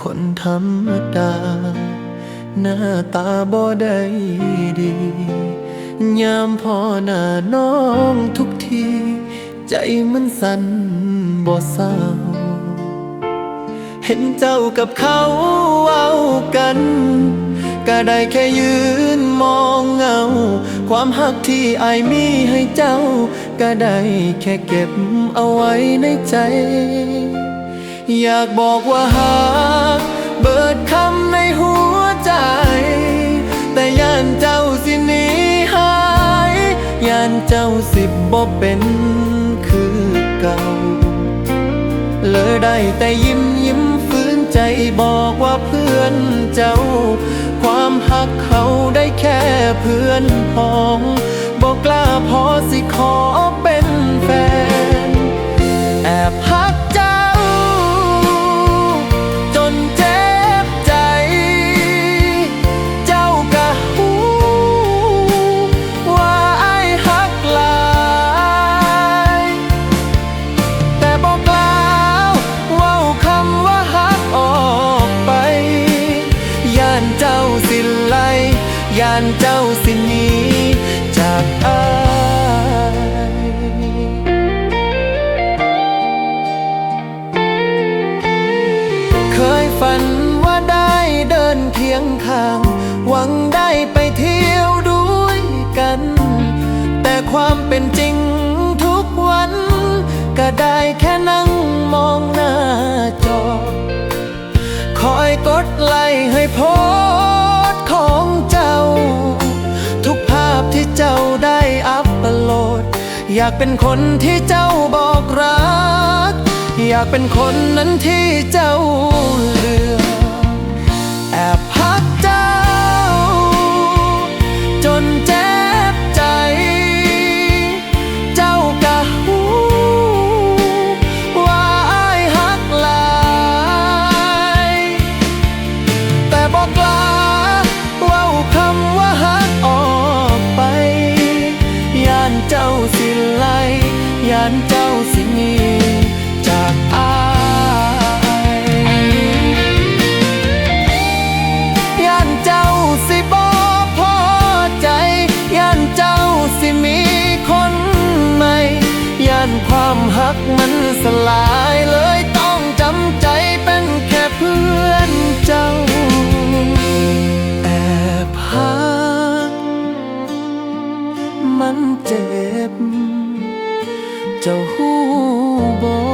คนธรรมดา หน้าตาบ่ได้ดี ยามพ่อหน้าน้องทุกที ใจมันสั่นบ่เศร้า เห็นเจ้ากับเขาเอากัน ก็ได้แค่ยืนมองเงา ความหักที่อายมีให้เจ้า ก็ได้แค่เก็บเอาไว้ในใจ อยากบอกว่าหักเบิดคำในหัวใจ แต่ย่านเจ้าสิหนีหายย่านเจ้าสิบ่เป็นคือเก่า เลยได้แต่ยิ้มยิ้มฟื้นใจบอกว่าเพื่อนเจ้า ความหักเขาได้แค่เพื่อนพ้องบอกกล้าพอสิขอานเจ้าสิหนีจากอายเคยฝันว่าได้เดินเคียงข้าง หวังได้ไปเที่ยวด้วยกัน แต่ความเป็นจริงทุกวัน ก็ได้แค่นั่งมองหน้าจอ คอยกดไลค์ให้โพส อยากเป็นคนที่เจ้าบอกรัก อยากเป็นคนนั้นที่เจ้าานเจ้าสินีจากอายย่านเจ้าสิบอพอใจย่านเจ้าสิมีคนใหม่ย่านความหักมันสลายเลยต้องจำใจเป็นแค่เพื่อนเจ้าแอบหักมันเจ็บ เจ้าหูบอ